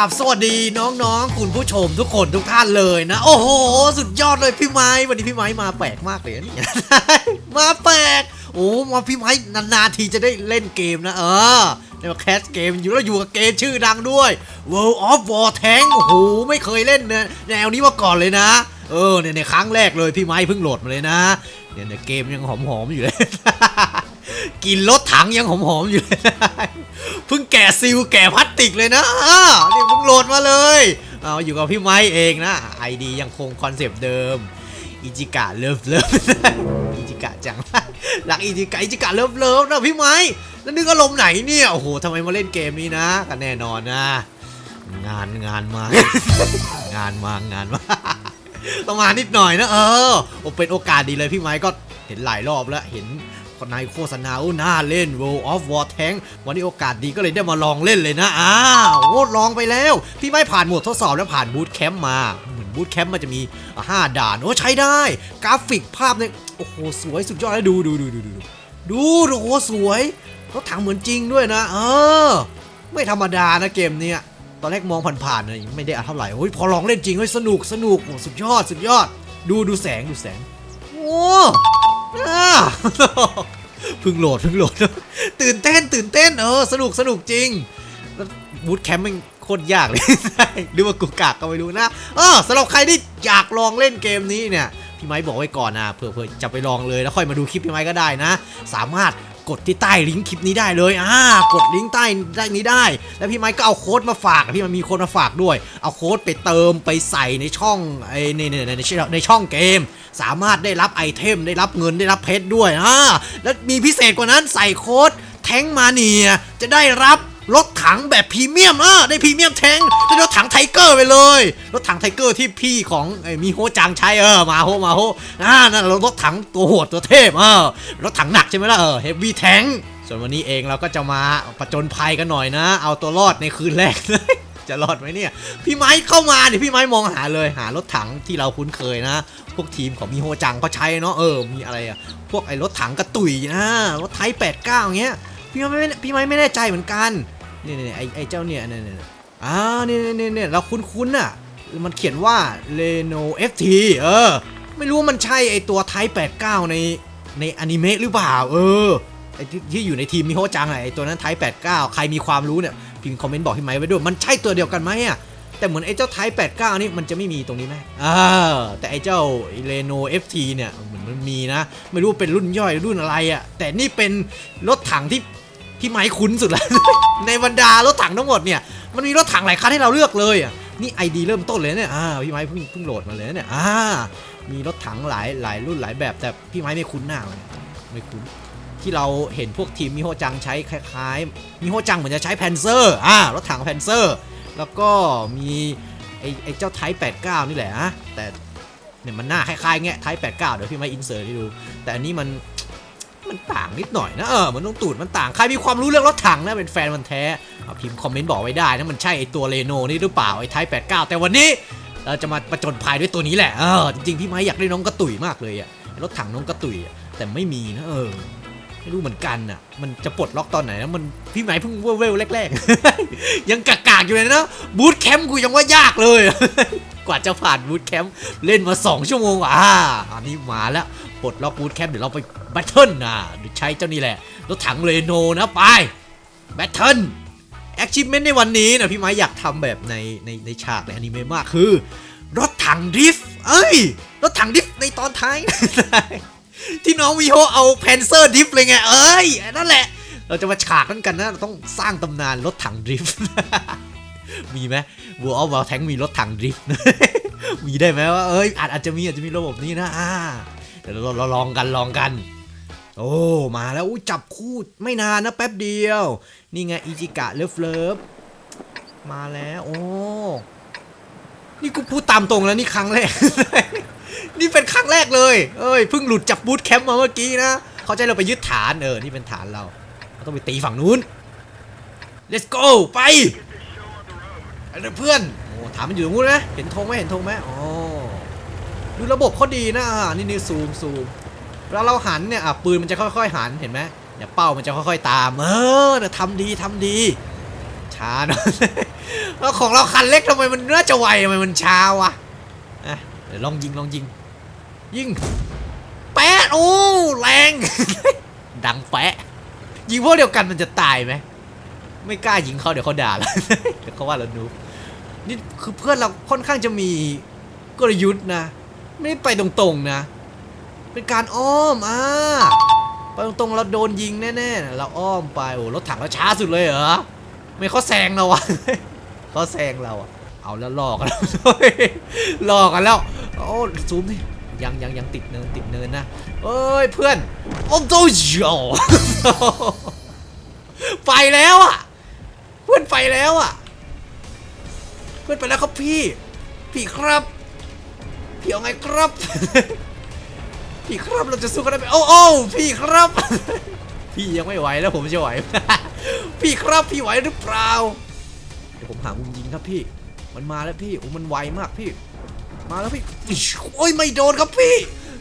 ราบสวัสดีน้องๆ คุณผู้ชมทุกคนทุกท่านเลยนะ โอ้โห สุดยอดเลยพี่ไม้วันนี้พี่ไม้มาแปลกมากเลยนี่ มาแปลกโอ้มาพี่ไม้นานๆทีจะได้เล่นเกมนะเออได้มาแคสเกมอยู่แล้วอยู่กับเกมชื่อดังด้วย World of War Tank โอ้โหไม่เคยเล่นเนี่ยแนวนี้มาก่อนเลยนะ เออเนี่ยในครั้งแรกเลยพี่ไม้เพิ่งโหลดมาเลยนะเนี่ยเนี่ยเกมยังหอมๆอยู่เลย กินรถถังยังหอมๆอยู่เลย เพิ่งแกะซิลแกะพลาสติกเลยนะอ่านี่เพิ่งโหลดมาเลยเอาอยู่กับพี่ไม้เองนะไอดียังคงคอนเซปต์เดิมอิจิกะเลิฟเลิฟอิจิกะจังรักอิจิกะอิจิกะเลิฟเลิฟนะพี่ไม้แล้วนึกอารมณ์ไหนเนี่ยโอ้โหทำไมมาเล่นเกมนี้นะก็แน่นอนนะ งานงานมางานมางานมาต้องมานิดหน่อยนะเออเป็นโอกาสดีเลยพี่ไม้ก็เห็นหลายรอบแล้วเห็น ในโฆษณาหน้าเล่น World of War Tank วันนี้โอกาสดีก็เลยได้มาลองเล่นเลยนะ อ้าวโอ้ลองไปแล้ว พี่ไม่ผ่านหมวดทดสอบแล้วผ่านบูธแคมป์มา เหมือนบูธแคมป์มันจะมี 5 ด่าน โอ้ใช้ได้ กราฟิกภาพเนี่ยโอ้โห สวยสุดยอดเลยดูดูดูดูดูดูดูโอ้โหสวยรถถังเหมือนจริงด้วยนะ เออ ไม่ธรรมดานะเกมเนี้ยตอนแรกมองผ่านๆนะไม่ได้อะเท่าไหร่โอ้ยพอลองเล่นจริงเฮ้ยสนุกสนุกโอ้สุดยอดสุดยอด ดูดูแสงดูแสงโอ้ อ่าพิ่งโหลดพิ่งโหลด ตื่นเต้น ตื่นเต้น เออ สนุกสนุกจริงแล้วบูทแคมป์มันโคตรยากเลยหรือว่ากูกากก็ไม่รู้นะเออสำหรับใครที่อยากลองเล่นเกมนี้เนี่ย พี่ไม้บอกไว้ก่อนนะเผื่อเผื่อจะไปลองเลยแล้วค่อยมาดูคลิปพี่ไม้ก็ได้นะ สามารถกดที่ใต้ลิงก์คลิปนี้ได้เลย อ่ากดลิงก์ใต้ได้นี้ได้ แล้วพี่ไม้ก็เอาโค้ดมาฝาก พี่มันมีโค้ดมาฝากด้วย เอาโค้ดไปเติมไปใส่ในช่องไอ้ในในในในในช่องเกม สามารถได้รับไอเทม ได้รับเงินได้รับเพชรด้วยอ่าแล้วมีพิเศษกว่านั้นใส่โค้ดแทงมาเนียจะได้รับรถถังแบบพรีเมียมอ่าได้พรีเมียมแทงได้รถถังไทเกอร์ไปเลย รถถังไทเกอร์ที่พี่ของไอ้มีโฮจังใช้เออมาโฮมาโฮอ่านั่นรถถังตัวโหดตัวเทพเออรถถังหนักใช่ไหมล่ะเออเฮฟวี่แทงส่วนวันนี้เองเราก็จะมาประจนภัยกันหน่อยนะ เอาตัวรอดในคืนแรก จะรอดไหมเนี่ย พี่ไม้เข้ามาเนี่ยพี่ไม้มองหาเลยหารถถังที่เราคุ้นเคยนะ พวกทีมของมีโฮจังเขาใช้เนาะเออมีอะไรอะพวกไอ้รถถังกระตุยนะรถไทย89เงี้ยพี่ไม้ไม่พี่ไม้ไม่แน่ใจเหมือนกันนี่นี่ไอ้ไอ้เจ้าเนี่ยเนี่ยอ่าเนี่ยเนี่ยเนี่ยเราคุ้นๆน่ะมันเขียนว่า Reno FT เออ ไม่รู้ว่ามันใช่ไอ้ตัวไทย89 ในในอนิเมะหรือเปล่า เออไอ้ที่อยู่ในทีมมิโฮจังไอ้ตัวนั้นไทย89 ใครมีความรู้เนี่ย พิมพ์คอมเมนต์บอกพี่ไม้ไว้ด้วย มันใช่ตัวเดียวกันไหมอะ แต่เหมือนไอ้เจ้าไทป์89 นี่มันจะไม่มีตรงนี้ไหมอ่าแต่ไอ้เจ้าเรโน FT เนี่ยเหมือนมันมีนะ ไม่รู้เป็นรุ่นย่อยรุ่นอะไรอะ แต่นี่เป็นรถถังที่พี่ไม้คุ้นสุดแล้ว ในบรรดารถถังทั้งหมดเนี่ย มันมีรถถังหลายคันให้เราเลือกเลยอะ นี่ไอดีเริ่มต้นเลยเนี่ย อ่า พี่ไม้เพิ่งเพิ่งโหลดมาเลยเนี่ย อ่า มีรถถังหลายหลายรุ่นหลายแบบ แต่พี่ไม้ไม่คุ้นหน้ามันไม่คุ้น ที่เราเห็นพวกทีมมิโฮจังใช้คล้ายๆมิโฮจังเหมือนจะใช้แพนเซอร์อ่ารถถังแพนเซอร์ แล้วก็มีไอไอเจ้าไทป์89 นี่แหละนะแต่เนี่ยมันหน้าคล้ายๆเงี้ยไทป์89 เดี๋ยวพี่มาอินเสิร์ตให้ดู แต่อันนี้มันมันต่างนิดหน่อยนะเออมันต้องตูดมันต่างใครมีความรู้เรื่องรถถังนะเป็นแฟนมันแท้เอาพิมพ์คอมเมนต์บอกไว้ได้นะมันใช่ไอตัวเรโนนี่หรือเปล่าไอไทป์89 แต่วันนี้เราจะมาประจนภัยด้วยตัวนี้แหละเออจริงๆพี่ไม้อยากได้น้องกระตุยมากเลยอะรถถังน้องกระตุยแต่ไม่มีนะเออ ไม่รู้เหมือนกันอะ มันจะปลดล็อกตอนไหนนะมันพี่ไหมายเพิ่งเวลแรกๆ ยังกากๆอยู่เลยนะบูทแคมป์กูยังว่ายากเลย กว่าจะผ่านบูทแคมป์เล่นมา 2 ชั่วโมงอะอ่าอันนี้มาแล้วปลดล็อกบูทแคมป์เดี๋ยวเราไปแบทเทิลนะเดี๋ยวใช้เจ้านี่แหละรถถังเรโนนะไปแบทเทิลแอคชิพเมนต์ในวันนี้นะพี่ไม้อยากทำแบบในในในฉากในอนิเมะมากคือ รถถังดริฟต์เอ้ย รถถังดริฟต์ในตอนท้าย ที่น้องวีโฮเอาแพนเซอร์ดริฟต์เลยไง เอ้ย นั่นแหละ เราจะมาฉากนั้นกันนะ เราต้องสร้างตำนานรถถังดริฟต์มีไหมวัวเอาวาแทงมีรถถังดริฟต์มีได้ไหมว่า เอ้ย อาจอาจจะมีอาจจะมีระบบนี้นะ อ่าเดี๋ยวเราเราลองกันลองกัน โอ้ มาแล้วจับคู่ไม่นานนะแป๊บเดียว นี่ไงอิจิกะเลิฟเลิฟมาแล้ว โอ้ นี่กูพูดตามตรงแล้วนี่ครั้งแรก นี่เป็นครั้งแรกเลย เอ้ยเพิ่งหลุดจากบูธแคมป์มาเมื่อกี้นะเขาใจเราไปยึดฐานเออนี่เป็นฐานเราเราต้องไปตีฝั่งนู้น let's go ไปเพื่อนโอ้ถามมันอยู่ตรงนู้นนะเห็นธงไหมเห็นธงไหมอ๋อดูระบบเขาดีนะอ่านี่นี่ซูมซูมเวลาเราหันเนี่ยอะปืนมันจะค่อยๆหันเห็นไหมเนี่ยวเป้ามันจะค่อยๆตาม เออเนี่ยทำดีทำดี ช้าหน่อยแล้วของเราคันเล็กทำไมมันน่าจะไวทำไมมันช้าวะอะเดี๋ยวลองยิงลองยิง ยิงแปะโอ้แรง ดังแปะยิงพวกเดียวกันมันจะตายไหมไม่กล้ายิงเขาเดี๋ยวเขาด่าเราเดี๋ยวเขาว่าเรานูนี่คือเพื่อนเราค่อนข้างจะมีกลยุทธ์นะ ไม่ได้ไปตรงๆนะ เป็นการอ้อมอ่าไปตรงๆเราโดนยิงแน่ๆเราอ้อมไปโอ้รถถังเราช้าสุดเลยเหรอ ไม่เขาแซงเราอะเขาแซงเราอะเอาแล้วหลอกกันแล้วหลอกกันแล้ว โอ้ซูมดิยังยังยังติดเนินติดเนินนะเอ้ยเพื่อน โอ้โตโยไปแล้วอะเพื่อนไปแล้วอะเพื่อนไปแล้วครับพี่ พี่ครับ พี่เอาไงครับ พี่ครับเราจะสู้กันได้ไหมโอ้โอ้พี่ครับ พี่ยังไม่ไหวแล้วผมจะไหว พี่ครับพี่ไหวหรือเปล่าเดี๋ยวผมหามุมยิงครับพี่ มันมาแล้วพี่โอ้มันไวมากพี่ มาแล้วพี่โอ้ยไม่โดนครับพี่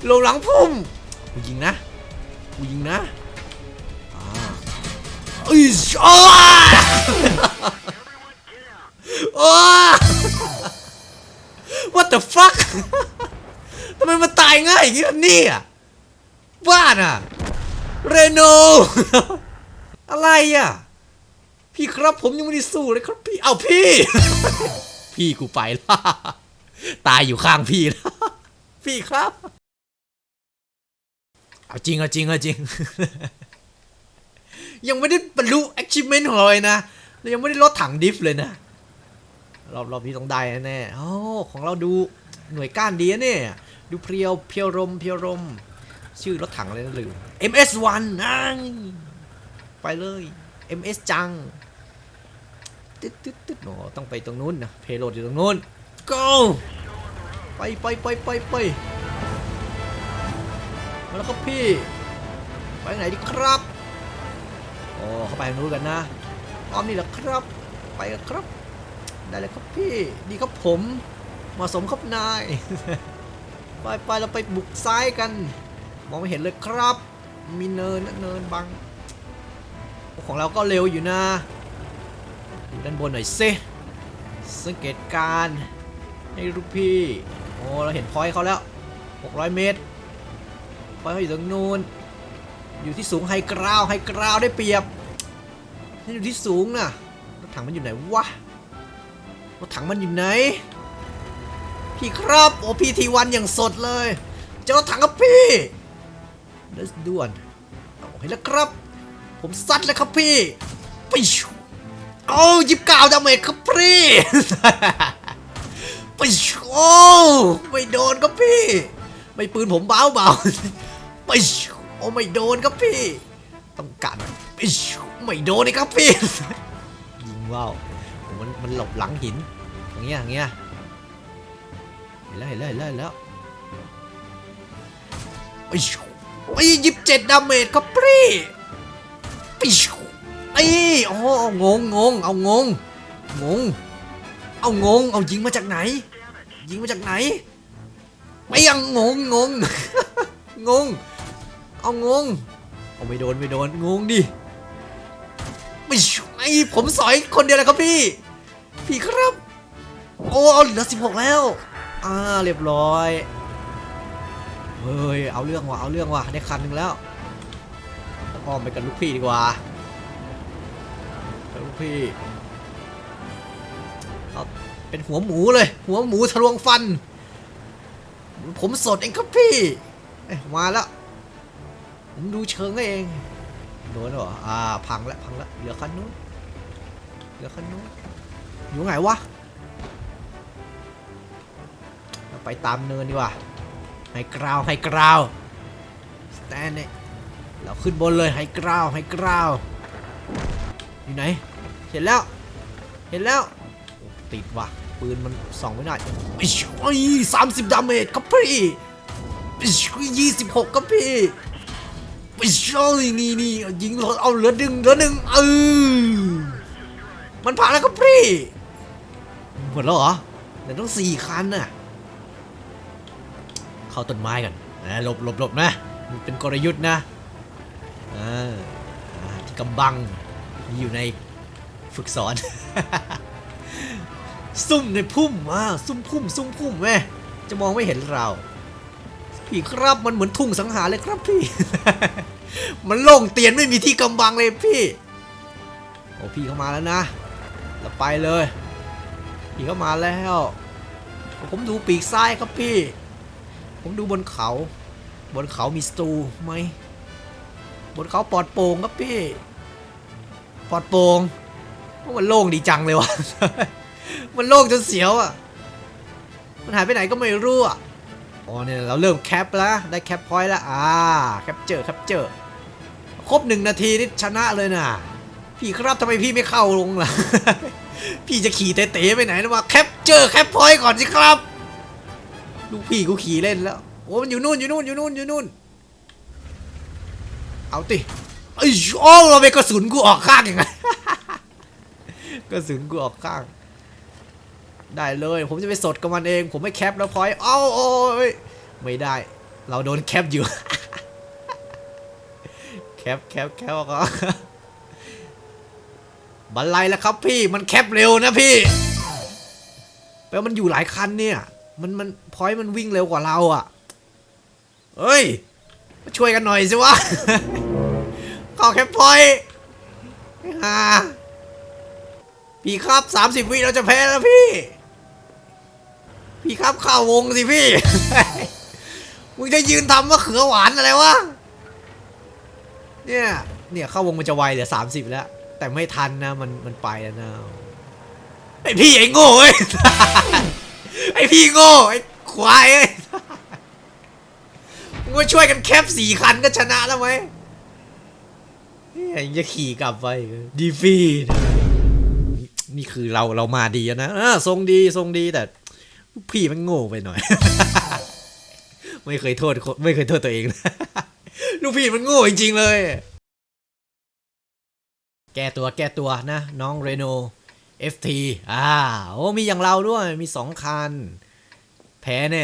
ลงหลังพุ่มกูยิงนะกูยิงนะอ่าอิ๊ชอ้าอ้ What the fuck ทำไมมันตายง่ายอย่างนี้ล่ะเนี่ยบ้าน่ะเรโน อะไรอะ พี่ครับผมยังไม่ได้สู้เลยครับพี่ เอาพี่ พี่กูไปละตายอยู่ข้างพี่ล้วพี่ครับ เอาจริงเอาจริงเอาจริง ยังไม่ได้บรรลุ achievement ของเราเลยนะเรายังไม่ได้ลดถังดิฟเลยนะ รอบรอบนี้ต้องได้แน่โอ้ของเราดูหน่วยก้านดีนะเนี่ย ดูเพียวเพียวรมเพียวรมชื่อรถถังอะไรนะลืม MS1 นั่ง ไปเลย MS จังตึ๊ดตึ๊ดตึ๊ดโอ้ต้องไปตรงนู้นนะเพโลดอยู่ตรงนู้น go ไปไปไปไปไปมาแล้วครับพี่ ไปไหนดีครับโอ้เข้าไปทางนู้นกันนะอ้อมนี่แหละครับ ไปกันครับ ได้เลยครับพี่ดีครับผมเหมาะสมครับนาย ไปไปเราไปบุกซ้ายกัน มองไม่เห็นเลยครับ มีเนินนะเนินบัง ของเราก็เร็วอยู่นะดูด้านบนหน่อยสิสังเกตการให้ลูกพี่ โอ้เราเห็นพอยเขาแล้ว 600 เมตรพอยเขาอยู่ตรงนู้นอยู่ที่สูงไฮกราวไฮกราวได้เปรียบนี่อยู่ที่สูงนะรถถังมันอยู่ไหนวะรถถังมันอยู่ไหน พี่ครับโอ้พี่ทีวันอย่างสดเลย เจ้ารถถังครับพี่เดสด่วนเอเห็นแล้วครับ ผมซัดเลยครับพี่ไปชูโอ้ยิบกาวดาเมจครับพี่ไปชูโอ้ไม่โดนครับพี่ ไม่ปืนผมเบาเบาๆไปชูโอ้ไม่โดนครับพี่ ต้องการไปชูไม่โดนเลยครับพี่ยิงว่าวมันมันหลบหลังหินอย่างเงี้ยอย่างเงี้ยเห็นแล้วเห็นแล้วเห็นแล้วเห็นแล้วไปชูไปยิบเจ็ดดาเมจครับพี่ ปชูไอ้โอ้เองงงงเอางงงง เอางง เอายิงมาจากไหน ยิงมาจากไหนไม่ยังงงงงงง เอางง เอาไม่โดนไม่โดนงงดิไม่ไอ้ผมสอยคนเดียวเลยครับพี่ พี่ครับ โอ้เอาเหลือ16แล้ว อ่าเรียบร้อย เฮ้ยเอาเรื่องว่ะเอาเรื่องว่ะได้คันหนึ่งแล้ว อ้อมไปกันลูกพี่ดีกว่ากับลูกพี่เอาเป็นหัวหมูเลย หัวหมูทะลวงฟัน ผมสดเองครับพี่มาแล้ว ผมดูเชิงเองโดนเหรออ่าพังแล้วพังแล้วเหลือคันนู้นเหลือคันนู้นอยู่ไหนวะไปตามเนินดีกว่าไฮกราวไฮกราวสแตน เราขึ้นบนเลยไฮกราวไฮกราวอยู่ไหน เห็นแล้ว เห็นแล้ว ติดว่ะ ปืนมันสองไม่ได้ไอ้ช่วยสามสิบดาเมจครับพี่ไอ้ช่วยยี่สิบหกครับพี่ไอ้ช่วยนี่นี่ยิงเราเอาเหลือหนึ่งเหลือหนึ่งเออมันผ่านแล้วครับพี่หมดแล้วเหรอแต่ต้องสี่คันน่ะเข้าต้นไม้กันนะหลบหลบหลบนะมันเป็นกลยุทธ์นะ อ่าอ่าที่กำบังมีอยู่ในฝึกสอน ซุ่มในพุ่มอ่าซุ่มพุ่ม ซุ่มพุ่มแม่จะมองไม่เห็นเรา พี่ครับมันเหมือนทุ่งสังหารเลยครับพี่ มันโล่งเตียนไม่มีที่กำบังเลยพี่โอ้พี่เข้ามาแล้วนะเราไปเลย พี่เข้ามาแล้ว ผมดูปีกซ้ายครับพี่ ผมดูบนเขา บนเขามีสตูไหม นเขาปลอดโปร่งครับพี่ ปลอดโปร่งว่ามันโล่งดีจังเลยวะมันโล่งจนเสียวอะ มันหายไปไหนก็ไม่รู้อะอ๋อเนี่ยเราเริ่มแคปแล้วได้แคปพอยต์แล้วอ่าแคปเจอร์แคปเจอร์ครบหนึ่งนาทีนี่ชนะเลยนะพี่ครับทำไมพี่ไม่เข้าลงล่ะ พี่จะขี่เต๋ๆไปไหนนะวะแคปเจอร์แคปพอยต์ก่อนสิครับ ลูกพี่กูขี่เล่นแล้วโอ้มันอยู่นู่นอยู่นู่นอยู่นู่นอยู่นู่น เอาติไอ้ยโอ้เราไปกระสุนกูออกข้างยังไงกระสุนกูออกข้าง ได้เลย ผมจะไปสดกับมันเอง ผมไม่แคปแล้วพอยเอ้าโอ้ยไม่ได้ เราโดนแคปอยู่ แคปแคปแคปก็บันไลแล้วครับพี่มันแคปเร็วนะพี่แปลว่ามันอยู่หลายคันเนี่ย มันมันพอยมันวิ่งเร็วกว่าเราอะ เฮ้ย ช่วยกันหน่อยสิวะข้าแคปพอยฮ่าพี่ครับ30วิเราจะแพ้แล้วพี่ พี่ครับเข้าวงสิพี่ มึงจะยืนทำมะเขือหวานอะไรวะ เนี่ย เนี่ยเข้าวงมันจะไวเหลือสามสิบแล้ว แต่ไม่ทันนะมันมันไปแล้วนะ ไอพี่ไอโง่เอ้ยไอพี่โง่ไอควายเอ้ย มึงมาช่วยกันแคปสี่คันก็ชนะแล้วไหมเนี่ยยังจะขี่กลับไปดีฟีดนี่คือเราเรามาดีนะเออทรงดีทรงดีแต่พี่มันโง่ไปหน่อย ไม่เคยโทษไม่เคยโทษตัวเองนะลูกพี่มันโง่จริงๆเลย แก้ตัวแก้ตัวนะ น้องเรโน FT อ่า โอ้มีอย่างเราด้วยมีสองคัน แพ้แน่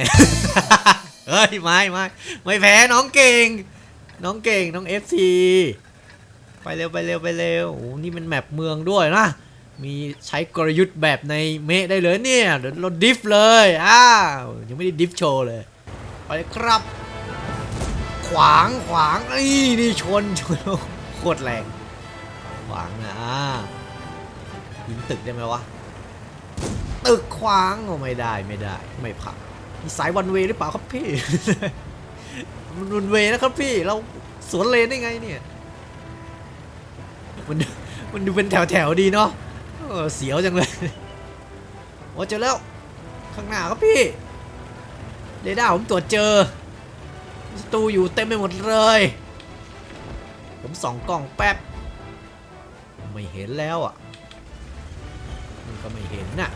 เฮ้ยไม่ไม่ไม่แพ้น้องเก่ง น้องเก่งน้อง FT ไปเร็วไปเร็วไปเร็วโอ้นี่เป็นแมปเมืองด้วยนะ มีใช้กลยุทธ์แบบในเมะได้เลยเนี่ยเดี๋ยวเราดิฟเลยอ้าวยังไม่ได้ดิฟโชว์เลย ไปเลยครับ ขวางขวางไอ้นี่ชนชนโคตรแรง ขวางนะอ่ายิงตึกได้ไหมวะ ตึกขวางโอไม่ได้ไม่ได้ไม่ผ่าน มีสายวันเวหรือเปล่าครับพี่ มันวันเวนะครับพี่ เราสวนเลนได้ไงเนี่ย มันมันดูเป็นแถวแถวๆดีเนาะเออเสียวจังเลย โอ้เจอแล้ว ข้างหน้าครับพี่ เรดาร์ผมตรวจเจอศัตรูอยู่เต็มไปหมดเลย ผมส่องกล้องแป๊บ ไม่เห็นแล้วอะมันก็ไม่เห็นน่ะ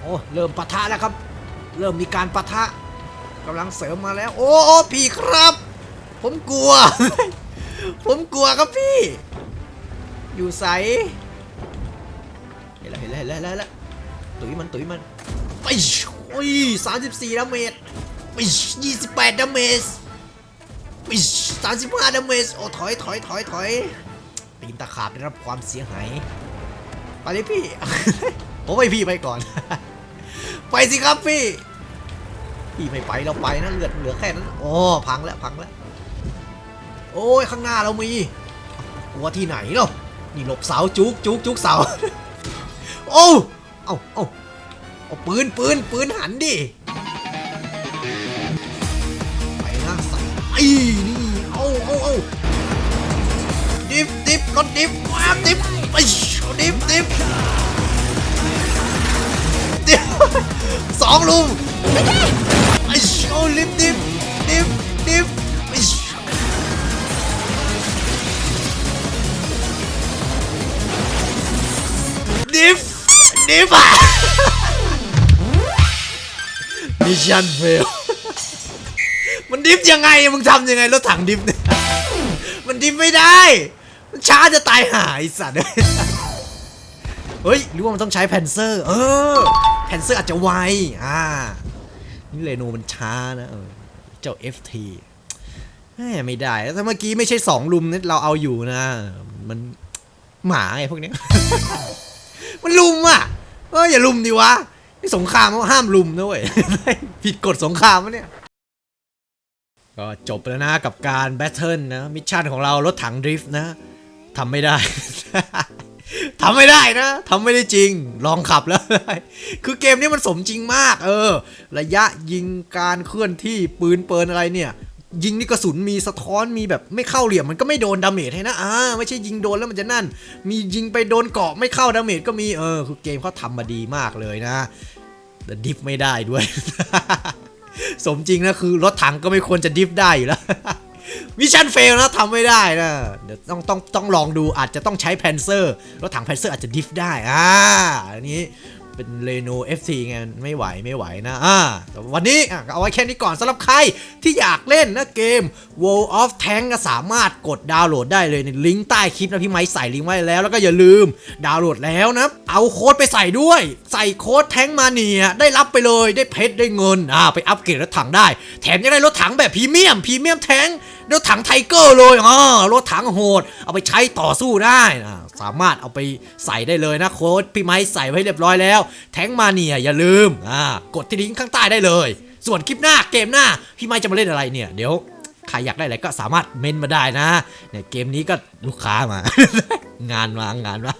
โอ้ เริ่มปะทะแล้วครับ เริ่มมีการปะทะกำลังเสริมมาแล้ว โอ้โอ้พี่ครับ ผมกลัว ผมกลัวครับพี่ อยู่ใสเห็นแล้วเห็นแล้วเห็นแล้วเห็นแล้วตุ๋ยมันตุ๋ยมันไปโอ้ยสามสิบสี่ดาเมจไปยี่สิบแปดดาเมจไปสามสิบห้าดาเมจโอ้ถอยถอยถอยถอยตีนตะขาบได้รับความเสียหายไปเลยพี่ ผมให้พี่ไปก่อน ไปสิครับพี่ พี่ไม่ไปเราไปนะเลือดเหลือแค่นั้นโอ้พังแล้วพังแล้ว โอ้ยข้างหน้าเรามีกลัวที่ไหนเนาะนี่หลบเสาจุกจุกจุกเสาโอ้เอาเอาเอาปืนปืนปืนหันดิไปนะใส่ไอ้นี่เอาเอาเอาดิฟดิฟรถดิฟว้าดิฟไปเอาดิฟดิฟดิฟ สองลุมไอ้โอ้ลิฟดิฟดิฟดิฟไอ้ดิฟดิฟอะมิชชั่นเฟลมันดิฟยังไงมึงทำยังไงรถถังดิฟเนี่ยมันดิฟไม่ได้ มันช้าจะตายหายสัตว์ เฮ้ยหรือว่ามันต้องใช้แพนเซอร์ เออแพนเซอร์อาจจะไวอ่านี่เรโนมันช้านะเออเจ้า FT แหมไม่ได้ถ้าเมื่อกี้ไม่ใช่สองลุมนี่เราเอาอยู่นะ มันหมาไงพวกนี้ มันลุมอะเอออย่าลุมดิวะนี่สงครามเขาห้ามลุมนะเว้ยผิดกฎสงครามเนี่ย ก็จบแล้วนะกับการแบทเทิลนะ มิชชั่นของเรารถถังดริฟต์นะทำไม่ได้ ทำไม่ได้นะทำไม่ได้จริง ลองขับแล้วคือเกมนี้มันสมจริงมาก เออ ระยะยิงการเคลื่อนที่ปืนเปินอะไรเนี่ย ยิงนี่กระสุนมีสะท้อนมีแบบไม่เข้าเหลี่ยมมันก็ไม่โดนดาเมจให้นะอ่าไม่ใช่ยิงโดนแล้วมันจะนั่น มียิงไปโดนเกาะไม่เข้าดาเมจก็มีเออ คือเกมเขาทำมาดีมากเลยนะแต่ดิฟไม่ได้ด้วย สมจริงนะคือรถถังก็ไม่ควรจะดิฟได้อยู่แล้ว มิชชั่นเฟลนะทำไม่ได้นะเดี๋ยวต้องต้องต้องลองดูอาจจะต้องใช้แพนเซอร์รถถังแพนเซอร์อาจจะดิฟได้อ่าอันนี้เป็นเรโน FC ไงไม่ไหวไม่ไหวนะอ่าวันนี้เอาไว้แค่นี้ก่อนสำหรับใครที่อยากเล่นนะเกม World of Tank ก็สามารถกดดาวน์โหลดได้เลยในลิงก์ใต้คลิปนะพี่ไม้ใส่ลิงก์ไว้แล้ว แล้วก็อย่าลืมดาวน์โหลดแล้วนะ เอาโค้ดไปใส่ด้วย ใส่โค้ดแทงมาเนียได้รับไปเลยได้เพชรได้เงินอ่าไปอัปเกรดรถถังได้ แถมยังได้รถถังแบบพรีเมียมพรีเมียมแทง รถถังไทเกอร์เลยอ่ารถถังโหด เอาไปใช้ต่อสู้ได้อ่าสามารถเอาไปใส่ได้เลยนะโค้ดพี่ไม้ใส่ไว้เรียบร้อยแล้ว แทงมาเนียอย่าลืมอ่ากดที่ลิงก์ข้างใต้ได้เลย ส่วนคลิปหน้าเกมหน้า พี่ไม้จะมาเล่นอะไรเนี่ยเดี๋ยวใครอยากได้อะไรก็สามารถเมนมาได้นะเนี่ยเกมนี้ก็ลูกค้ามา งานมางานมา